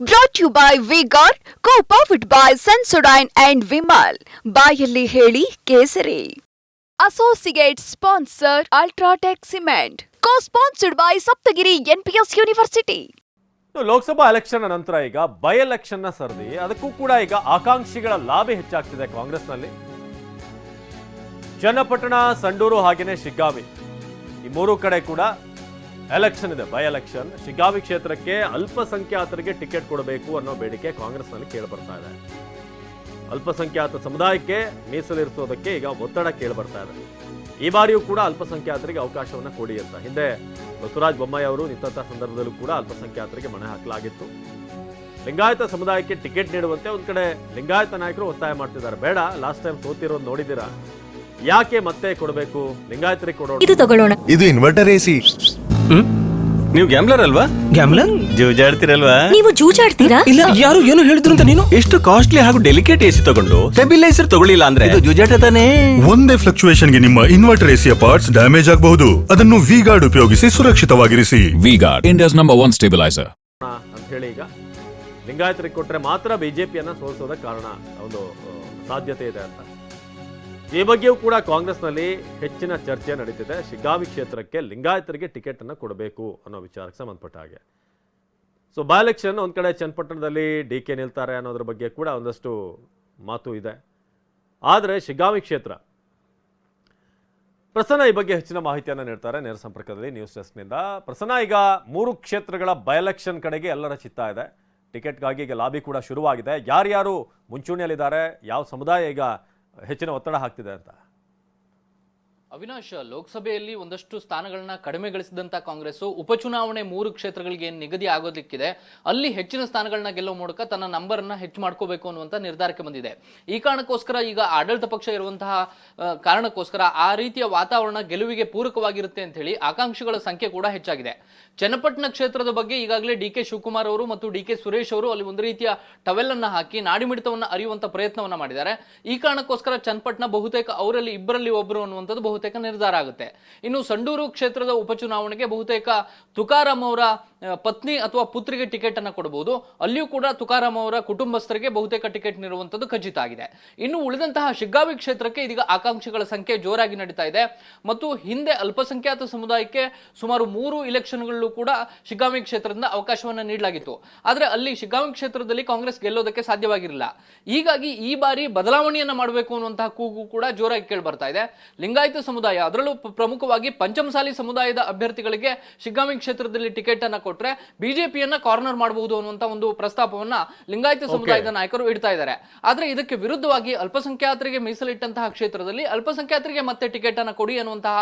Brought you by V Guard co powered by Sensodyne and Vimal ಬಾಯಲ್ಲಿ ಹೇಳಿ ಕೇಸರಿ. Associate sponsor UltraTech cement co sponsored by Saptagiri NPS university Lok Sabha election ನಂತರ ಈಗ by ಎಲೆಕ್ಷನ್ನ ಸರದಿ. ಅದಕ್ಕೂ ಕೂಡ ಈಗ ಆಕಾಂಕ್ಷಿಗಳ ಲಾಭ ಹೆಚ್ಚಾಗ್ತಿದೆ ಕಾಂಗ್ರೆಸ್ನಲ್ಲಿ. ಚನ್ನಪಟ್ಟಣ ಸಂಡೂರು ಹಾಗೇನೆ ಶಿಗ್ಗಾವಿ. ಈ ಮೂರು ಕಡೆ ಕೂಡ ಎಲೆಕ್ಷನ್ ಇದೆ ಬೈ ಎಲೆಕ್ಷನ್ ಶಿಗ್ಗಾವಿ ಕ್ಷೇತ್ರಕ್ಕೆ ಅಲ್ಪಸಂಖ್ಯಾತರಿಗೆ ಟಿಕೆಟ್ ಕೊಡಬೇಕು ಅನ್ನೋ ಬೇಡಿಕೆ ಕಾಂಗ್ರೆಸ್ನಲ್ಲಿ ಕೇಳಿ ಬರ್ತಾ ಇದೆ. ಅಲ್ಪಸಂಖ್ಯಾತ ಸಮುದಾಯಕ್ಕೆ ಮೀಸಲಿರಿಸೋದಕ್ಕೆ ಈಗ ಒತ್ತಡ ಕೇಳಿ ಬರ್ತಾ ಇದೆ. ಈ ಬಾರಿಯೂ ಕೂಡ ಅಲ್ಪಸಂಖ್ಯಾತರಿಗೆ ಅವಕಾಶವನ್ನು ಕೊಡಿ ಅಂತ. ಹಿಂದೆ ಬಸವರಾಜ ಬೊಮ್ಮಾಯಿ ಅವರು ನಿಂತಹ ಸಂದರ್ಭದಲ್ಲೂ ಕೂಡ ಅಲ್ಪಸಂಖ್ಯಾತರಿಗೆ ಮನೆ ಹಾಕಲಾಗಿತ್ತು. ಲಿಂಗಾಯತ ಸಮುದಾಯಕ್ಕೆ ಟಿಕೆಟ್ ನೀಡುವಂತೆ ಒಂದ್ ಕಡೆ ಲಿಂಗಾಯತ ನಾಯಕರು ಒತ್ತಾಯ ಮಾಡ್ತಿದ್ದಾರೆ. ಬೇಡ ಲಾಸ್ಟ್ ಟೈಮ್ ಸೋತಿರೋದು ನೋಡಿದ್ದೀರಾ. ಯಾಕೆ ಮತ್ತೆ ಕೊಡಬೇಕು? ಲಿಂಗಾಯತರಿಗೆ ಕೊಡೋಣ. ಇದು ತಗೊಳ್ಳೋಣ. ಇದು ಇನ್ವರ್ಟರ್ ಎಸಿ ನೀವು ಗ್ಯಾಮ್ಲರ್ ಅಲ್ವಾ? ಗ್ಯಾಮ್ಲರ್ ಜೂಜಾಡ್ತಿರಲ್ವಾ? ನೀವು ಜೂಜಾಡ್ತೀರಾ? ಇಲ್ಲ ಯಾರು ಏನು ಹೇಳಿದ್ರು ಅಂತ ನೀನು? ಎಷ್ಟು ಕಾಸ್ಟ್ಲಿ ಹಾಗೂ ಡೆಲಿಕೇಟ್ ಎಸಿ ತಗೊಂಡು ಸ್ಟೆಬಿಲೈಸರ್ ತಗೊಳ್ಳಿಲ್ಲ ಅಂದ್ರೆ? ಇದು ಜೂಜಾಟ ತಾನೇ? ಒಂದೇ ಫ್ಲಕ್ಚುಯೇಷನ್ಗೆ ನಿಮ್ಮ ಇನ್ವರ್ಟರ್ ಎಸಿಯ ಪಾರ್ಟ್ಸ್ ಡ್ಯಾಮೇಜ್ ಆಗಬಹುದು. ಅದನ್ನು ವಿ ಗಾರ್ಡ್ ಉಪಯೋಗಿಸಿ ಸುರಕ್ಷಿತವಾಗಿರಿಸಿ. V guard India's number one stabiliser ಅಂತ ಹೇಳಿ ಈಗ ಲಿಂಗಾಯತರಿಗೆ ಕೊಟ್ರೆ ಮಾತ್ರ ಬಿಜೆಪಿಯನ್ನ ಸೋಲಿಸೋದಕ್ಕೆ ಕಾರಣ ಒಂದು ಸಾಧ್ಯತೆ ಇದೆ ಅಂತ. ಈ ಬಗ್ಗೆಯೂ ಕೂಡ ಕಾಂಗ್ರೆಸ್ನಲ್ಲಿ ಹೆಚ್ಚಿನ ಚರ್ಚೆ ನಡೀತಿದೆ. ಶಿಗ್ಗಾವಿ ಕ್ಷೇತ್ರಕ್ಕೆ ಲಿಂಗಾಯತರಿಗೆ ಟಿಕೆಟ್ ಅನ್ನು ಕೊಡಬೇಕು ಅನ್ನೋ ವಿಚಾರಕ್ಕೆ ಸಂಬಂಧಪಟ್ಟ ಹಾಗೆ. ಸೊ ಬೈ ಎಲೆಕ್ಷನ್ ಒಂದು ಕಡೆ ಚನ್ನಪಟ್ಟಣದಲ್ಲಿ ಡಿ ಕೆ ನಿಲ್ತಾರೆ ಅನ್ನೋದ್ರ ಬಗ್ಗೆ ಕೂಡ ಒಂದಷ್ಟು ಮಾತು ಇದೆ. ಆದರೆ ಶಿಗ್ಗಾವಿ ಕ್ಷೇತ್ರ ಪ್ರಸನ್ನ ಈ ಬಗ್ಗೆ ಹೆಚ್ಚಿನ ಮಾಹಿತಿಯನ್ನು ನೀಡ್ತಾರೆ ನೇರ ಸಂಪರ್ಕದಲ್ಲಿ ನ್ಯೂಸ್ ಡೆಸ್ಕ್ನಿಂದ. ಪ್ರಸನ್ನ, ಈಗ ಮೂರು ಕ್ಷೇತ್ರಗಳ ಬೈ ಎಲೆಕ್ಷನ್ ಕಡೆಗೆ ಎಲ್ಲರ ಚಿತ್ತ ಇದೆ. ಟಿಕೆಟ್ಗಾಗಿ ಈಗ ಲಾಬಿ ಕೂಡ ಶುರುವಾಗಿದೆ. ಯಾರ್ಯಾರು ಮುಂಚೂಣಿಯಲ್ಲಿದ್ದಾರೆ, ಯಾವ ಸಮುದಾಯ ಈಗ ಹೆಚ್ಚಿನ ಒತ್ತಡ ಹಾಕ್ತಿದೆ ಅಂತ. ಅವಿನಾಶ್, ಲೋಕಸಭೆಯಲ್ಲಿ ಒಂದಷ್ಟು ಸ್ಥಾನಗಳನ್ನ ಕಡಿಮೆ ಗಳಿಸಿದಂತ ಕಾಂಗ್ರೆಸ್ ಉಪಚುನಾವಣೆ ಮೂರು ಕ್ಷೇತ್ರಗಳಿಗೆ ನಿಗದಿ ಆಗೋದಕ್ಕಿದೆ. ಅಲ್ಲಿ ಹೆಚ್ಚಿನ ಸ್ಥಾನಗಳನ್ನ ಗೆಲ್ಲುವ ಮೂಲಕ ತನ್ನ ನಂಬರನ್ನ ಹೆಚ್ಚು ಮಾಡ್ಕೋಬೇಕು ಅನ್ನುವಂತ ನಿರ್ಧಾರಕ್ಕೆ ಬಂದಿದೆ. ಈ ಕಾರಣಕ್ಕೋಸ್ಕರ ಈಗ ಆಡಳಿತ ಪಕ್ಷ ಇರುವಂತಹ ಕಾರಣಕ್ಕೋಸ್ಕರ ಆ ರೀತಿಯ ವಾತಾವರಣ ಗೆಲುವಿಗೆ ಪೂರಕವಾಗಿರುತ್ತೆ ಅಂತ ಹೇಳಿ ಆಕಾಂಕ್ಷಿಗಳ ಸಂಖ್ಯೆ ಕೂಡ ಹೆಚ್ಚಾಗಿದೆ. ಚನ್ನಪಟ್ಟಣ ಕ್ಷೇತ್ರದ ಬಗ್ಗೆ ಈಗಾಗಲೇ ಡಿ ಕೆ ಶಿವಕುಮಾರ್ ಅವರು ಮತ್ತು ಡಿ ಕೆ ಸುರೇಶ್ ಅವರು ಅಲ್ಲಿ ಒಂದು ರೀತಿಯ ಟವೆಲ್ ಅನ್ನ ಹಾಕಿ ನಾಡಿಮಿಡಿತವನ್ನು ಅರಿಯುವಂತ ಪ್ರಯತ್ನವನ್ನ ಮಾಡಿದ್ದಾರೆ. ಈ ಕಾರಣಕ್ಕೋಸ್ಕರ ಚನ್ನಪಟ್ಟಣ ಬಹುತೇಕ ಅವರಲ್ಲಿ ಇಬ್ಬರಲ್ಲಿ ಒಬ್ಬರು ಅನ್ನುವಂಥದ್ದು ಬಹುತೇಕ ನಿರ್ಧಾರ ಆಗುತ್ತೆ. ಇನ್ನು ಸಂಡೂರು ಕ್ಷೇತ್ರದ ಉಪಚುನಾವಣೆಗೆ ಬಹುತೇಕ ತುಕಾರಾಮ್ ಅವರ ಪತ್ನಿ ಅಥವಾ ಪುತ್ರಿಗೆ ಟಿಕೆಟ್ ಅನ್ನ ಕೊಡಬಹುದು ಅಲ್ಲಿಯೂ ಕೂಡ ತುಕಾರಾಮ್ ಅವರ ಕುಟುಂಬಸ್ಥರಿಗೆ ಬಹುತೇಕ ಟಿಕೆಟ್ ನೀಡುವಂಥದ್ದು ಖಚಿತ ಆಗಿದೆ. ಇನ್ನು ಉಳಿದಂತಹ ಶಿಗ್ಗಾವಿ ಕ್ಷೇತ್ರಕ್ಕೆ ಇದೀಗ ಆಕಾಂಕ್ಷಿಗಳ ಸಂಖ್ಯೆ ಜೋರಾಗಿ ನಡೀತಾ ಇದೆ. ಮತ್ತು ಹಿಂದೆ ಅಲ್ಪಸಂಖ್ಯಾತ ಸಮುದಾಯಕ್ಕೆ ಸುಮಾರು ಮೂರು ಇಲೆಕ್ಷನ್ಗಳಲ್ಲೂ ಕೂಡ ಶಿಗ್ಗಾವಿ ಕ್ಷೇತ್ರದಿಂದ ಅವಕಾಶವನ್ನು ನೀಡಲಾಗಿತ್ತು. ಆದರೆ ಅಲ್ಲಿ ಶಿಗ್ಗಾವಿ ಕ್ಷೇತ್ರದಲ್ಲಿ ಕಾಂಗ್ರೆಸ್ ಗೆಲ್ಲೋದಕ್ಕೆ ಸಾಧ್ಯವಾಗಿರಲಿಲ್ಲ. ಹೀಗಾಗಿ ಈ ಬಾರಿ ಬದಲಾವಣೆಯನ್ನ ಮಾಡಬೇಕು ಅನ್ನುವಂತಹ ಕೂಗು ಕೂಡ ಜೋರಾಗಿ ಕೇಳಿ ಬರ್ತಾ ಇದೆ. ಲಿಂಗಾಯತ ಸಮುದಾಯ ಅದರಲ್ಲೂ ಪ್ರಮುಖವಾಗಿ ಪಂಚಮಸಾಲಿ ಸಮುದಾಯದ ಅಭ್ಯರ್ಥಿಗಳಿಗೆ ಶಿಗ್ಗಾಮಿ ಕ್ಷೇತ್ರದಲ್ಲಿ ಟಿಕೆಟ್ ಅನ್ನ ಕೊಟ್ರೆ ಬಿಜೆಪಿಯನ್ನ ಕಾರ್ನರ್ ಮಾಡಬಹುದು ಅನ್ನುವಂತ ಒಂದು ಪ್ರಸ್ತಾಪವನ್ನ ಲಿಂಗಾಯತ ಸಮುದಾಯದ ನಾಯಕರು ಇಡ್ತಾ ಇದ್ದಾರೆ. ಆದ್ರೆ ಇದಕ್ಕೆ ವಿರುದ್ಧವಾಗಿ ಅಲ್ಪಸಂಖ್ಯಾತರಿಗೆ ಮೀಸಲಿಟ್ಟಂತಹ ಕ್ಷೇತ್ರದಲ್ಲಿ ಅಲ್ಪಸಂಖ್ಯಾತರಿಗೆ ಮತ್ತೆ ಟಿಕೆಟ್ ಅನ್ನ ಕೊಡಿ ಅನ್ನುವಂತಹ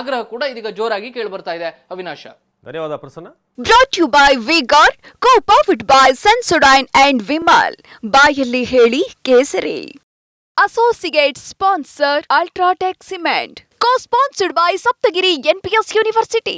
ಆಗ್ರಹ ಕೂಡ ಇದೀಗ ಜೋರಾಗಿ ಕೇಳಿ ಬರ್ತಾ ಇದೆ. ಅವಿನಾಶ. ಧನ್ಯವಾದ Prasanna. Brought you by V Guard co powered by Sensodyne and Vimal ಬಾಯಲ್ಲಿ ಹೇಳಿ ಕೇಸರಿ. Associate sponsor UltraTech cement co sponsored by Saptagiri NPS university